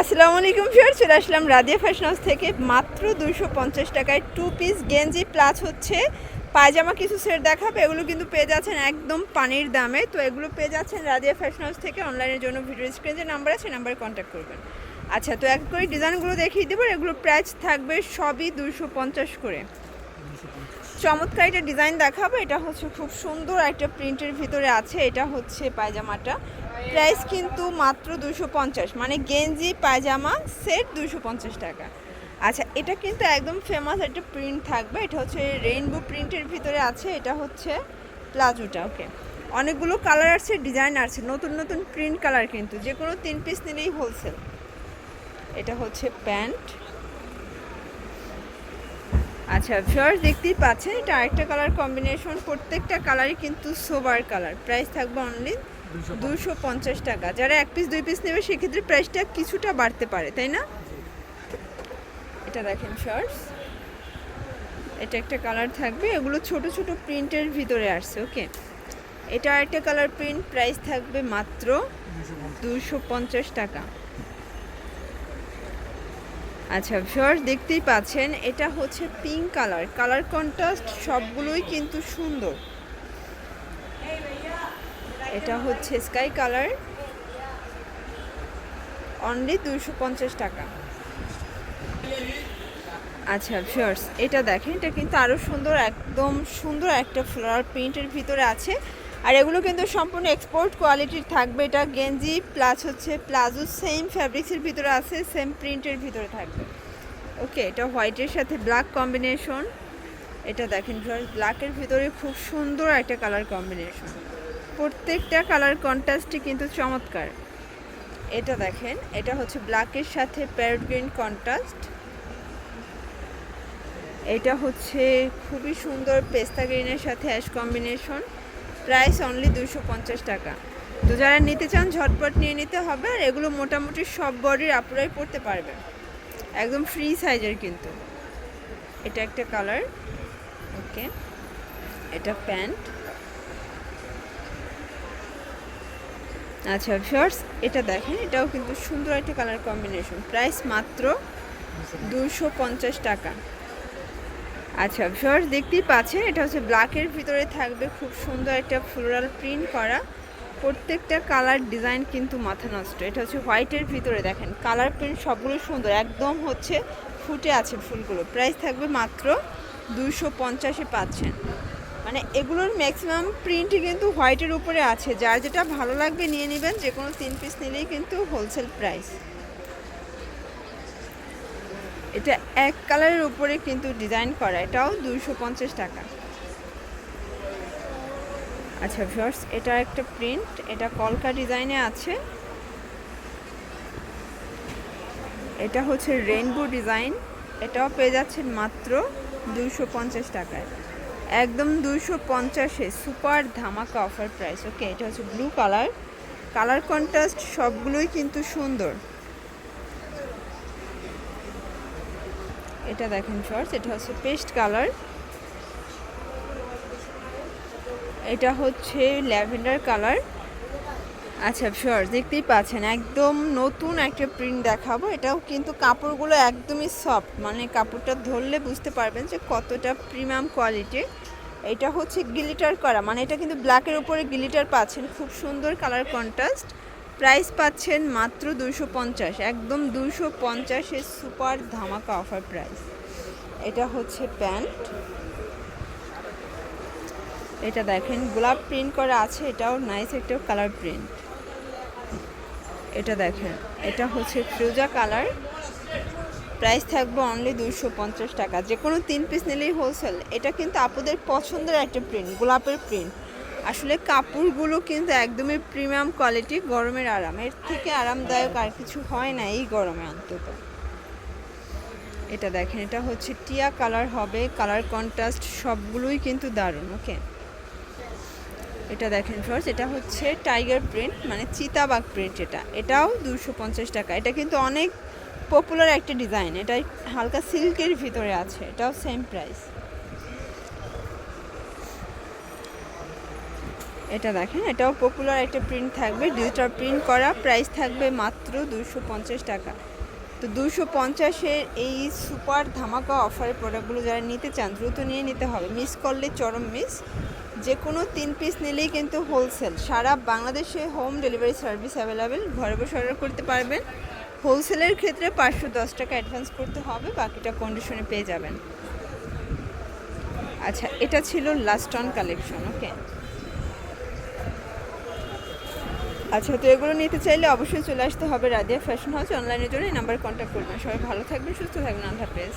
আসসালামু আলাইকুম ফিয়ার চলে আসলাম রাদিয়া ফ্যাশন হাউস থেকে মাত্র দুশো পঞ্চাশ টাকায় টু পিস গেঞ্জি প্লাস হচ্ছে পায়জামা কিছু সেট দেখাবে। এগুলো কিন্তু পেয়ে যাচ্ছেন একদম পানির দামে। তো এগুলো পেয়ে যাচ্ছেন রাদিয়া ফ্যাশন হাউস থেকে অনলাইনের জন্য। ভিডিও স্ক্রিনে যে নাম্বার আছে নাম্বারে কন্ট্যাক্ট করবেন। আচ্ছা তো এক করে ডিজাইনগুলো দেখিয়ে দেবো। এগুলো প্রাইস থাকবে সবই দুশো পঞ্চাশ করে। চমৎকার একটা ডিজাইন দেখাবো। এটা হচ্ছে খুব সুন্দর একটা প্রিন্টের ভিতরে আছে। এটা হচ্ছে পায়জামাটা। প্রাইস কিন্তু মাত্র দুশো পঞ্চাশ। মানে গেঞ্জি, পায়জামা, সেট দুশো পঞ্চাশ টাকা। আচ্ছা এটা কিন্তু একদম ফেমাস একটা প্রিন্ট থাকবে। এটা হচ্ছে রেইনবো প্রিন্টের ভিতরে আছে। এটা হচ্ছে প্লাজোটা ওকে অনেকগুলো কালার আছে ডিজাইন আছে। নতুন নতুন প্রিন্ট কালার কিন্তু। যে কোনো তিন পিস নিলেই হোলসেল এটা হচ্ছে প্যান্ট। আচ্ছা ফিওর দেখতেই পাচ্ছেন, এটা আরেকটা কালার কম্বিনেশন প্রত্যেকটা কালারই কিন্তু সোবার কালার প্রাইস থাকবে অনলি দুশো পঞ্চাশ। টাকা। যারা এক পিস দুই পিস নেবে, সেক্ষেত্রে প্রাইসটা কিছুটা বাড়তে পারে, তাই না? এটা দেখেন শর্টস এটা একটা কালার থাকবে। এগুলো ছোট ছোট প্রিন্টের ভিতরে আসছে ওকে এটা একটা কালার প্রিন্ট প্রাইস থাকবে মাত্র দুশো পঞ্চাশ টাকা। আচ্ছা ভিউয়ার্স দেখতেই পাচ্ছেন, এটা হচ্ছে পিঙ্ক কালার কালার কন্ট্রাস্ট সবগুলোই কিন্তু সুন্দর। এটা হচ্ছে স্কাই কালার। অনলি দুইশো পঞ্চাশ টাকা। আচ্ছা ভিউয়ার্স এটা দেখেন, এটা কিন্তু আরও সুন্দর, একদম সুন্দর একটা ফ্লোরাল প্রিন্টের ভিতরে আছে। আর এগুলো কিন্তু সম্পূর্ণ এক্সপোর্ট কোয়ালিটির থাকবে। এটা গেঞ্জি প্লাস হচ্ছে প্লাজো সেম ফ্যাব্রিক্সের ভিতরে আছে সেম প্রিন্টের ভিতরে থাকবে। ওকে এটা হোয়াইটের সাথে ব্ল্যাক কম্বিনেশন এটা দেখেন ব্ল্যাকের ভিতরে খুব সুন্দর একটা কালার কম্বিনেশন প্রত্যেকটা কালার কন্ট্রাস্টই কিন্তু চমৎকার। এটা দেখেন, এটা হচ্ছে ব্ল্যাকের সাথে প্যারট গ্রিন কন্ট্রাস্ট এটা হচ্ছে খুবই সুন্দর পেস্তা গ্রিনের সাথে অ্যাশ কম্বিনেশন প্রাইস অনলি দুশো পঞ্চাশ টাকা। তো যারা নিতে চান, ঝটপট নিয়ে নিতে হবে আর এগুলো মোটামুটি সব বডির আপুরাই পড়তে পারবে। একদম ফ্রি সাইজের কিন্তু। এটা একটা কালার ওকে এটা প্যান্ট আচ্ছা শর্টস এটা দেখেন, এটাও কিন্তু সুন্দর একটা কালার কম্বিনেশন প্রাইস মাত্র দুশো পঞ্চাশ টাকা। আচ্ছা শর্টস দেখতেই পাচ্ছেন, এটা হচ্ছে ব্ল্যাকের ভিতরে থাকবে খুব সুন্দর একটা ফ্লোরাল প্রিন্ট করা। প্রত্যেকটা কালার ডিজাইন কিন্তু মাথা নষ্ট। এটা হচ্ছে হোয়াইটের ভিতরে দেখেন কালার প্রিন্ট সবগুলো সুন্দর, একদম হচ্ছে ফুটে আছে ফুলগুলো। প্রাইস থাকবে মাত্র দুশো পঞ্চাশে পাচ্ছেন। মানে এগুলোর ম্যাক্সিমাম প্রিন্টই কিন্তু হোয়াইটের উপরে আছে। যার যেটা ভালো লাগবে নিয়ে নেবেন যে কোনো তিন পিস নিলেই কিন্তু হোলসেল প্রাইস এটা এক কালারের উপরে কিন্তু ডিজাইন করা, এটাও দুইশো পঞ্চাশ টাকা। আচ্ছা ভিউয়ার্স এটা একটা প্রিন্ট এটা কলকা ডিজাইনে আছে। এটা হচ্ছে রেইনবো ডিজাইন এটাও পেয়ে যাচ্ছেন মাত্র দুইশো পঞ্চাশ টাকায়। একদম দুশো পঞ্চাশে সুপার ধামাকা অফার প্রাইস। ওকে, এটা হচ্ছে ব্লু কালার। কালার কন্ট্রাস্ট সবগুলোই কিন্তু সুন্দর। এটা দেখেন শর্টস এটা হচ্ছে পেস্ট কালার। এটা হচ্ছে ল্যাভেন্ডার কালার। আচ্ছা শর্টস দেখতেই পাচ্ছেন, একদম নতুন একটা প্রিন্ট দেখাবো। এটাও কিন্তু কাপড়গুলো একদমই সফট মানে কাপড়টা ধরলে বুঝতে পারবেন যে কতটা প্রিমিয়াম কোয়ালিটির এটা হচ্ছে গিলিটার করা মানে এটা কিন্তু ব্ল্যাকের উপরে গিলিটার পাচ্ছেন, খুব সুন্দর কালার কন্ট্রাস্ট প্রাইস পাচ্ছেন মাত্র দুশো পঞ্চাশ, একদম দুশো পঞ্চাশের সুপার ধামাকা অফার প্রাইস এটা হচ্ছে প্যান্ট এটা দেখেন, গোলাপ প্রিন্ট করা আছে, এটাও নাইস একটা কালার প্রিন্ট এটা দেখেন, এটা হচ্ছে ফ্রুজা কালার। প্রাইস থাকবে অনলি দুশো পঞ্চাশ টাকা। যে কোনো তিন পিস নিলেই হোলসেল এটা কিন্তু আপুদের পছন্দের একটা প্রিন্ট গোলাপের প্রিন্ট আসলে কাপড়গুলো কিন্তু একদমই প্রিমিয়াম কোয়ালিটি গরমের আরাম। এর থেকে আরামদায়ক আর কিছু হয় না এই গরমে অন্তত। এটা দেখেন, এটা হচ্ছে টিয়া কালার হবে। কালার কন্ট্রাস্ট সবগুলোই কিন্তু দারুণ ওকে এটা দেখেন ফার্স্ট এটা হচ্ছে টাইগার প্রিন্ট মানে চিতাবাগ প্রিন্ট এটা। এটাও দুশো পঞ্চাশ টাকা। এটা কিন্তু অনেক পপুলার একটা ডিজাইন এটা হালকা সিল্কের ভিতরে আছে। এটাও সেম প্রাইস এটা দেখেন, এটাও পপুলার একটা প্রিন্ট থাকবে। ডিজিটাল প্রিন্ট করা প্রাইস থাকবে মাত্র দুশো পঞ্চাশ টাকা। তো দুশো পঞ্চাশের এই সুপার ধামাকা অফারের প্রোডাক্টগুলো যারা নিতে চান, দ্রুত নিয়ে নিতে হবে। মিস করলে চরম মিস যে কোনো তিন পিস নিলেই কিন্তু হোলসেল সারা বাংলাদেশে হোম ডেলিভারি সার্ভিস অ্যাভেলেবেল ঘরে বসে অর্ডার করতে পারবেন। হোলসেলের ক্ষেত্রে পাঁচশো দশ টাকা অ্যাডভান্স করতে হবে, বাকিটা কন্ডিশনে পেয়ে যাবেন। আচ্ছা এটা ছিল লাস্ট অন কালেকশন ওকে আচ্ছা তো এগুলো নিতে চাইলে অবশ্যই চলে আসতে হবে রাদিয়া ফ্যাশন হাউস অনলাইনের জন্য এই নাম্বার কন্ট্যাক্ট করবেন। সবাই ভালো থাকবেন, সুস্থ থাকবেন। আল্লাহ হাফেজ।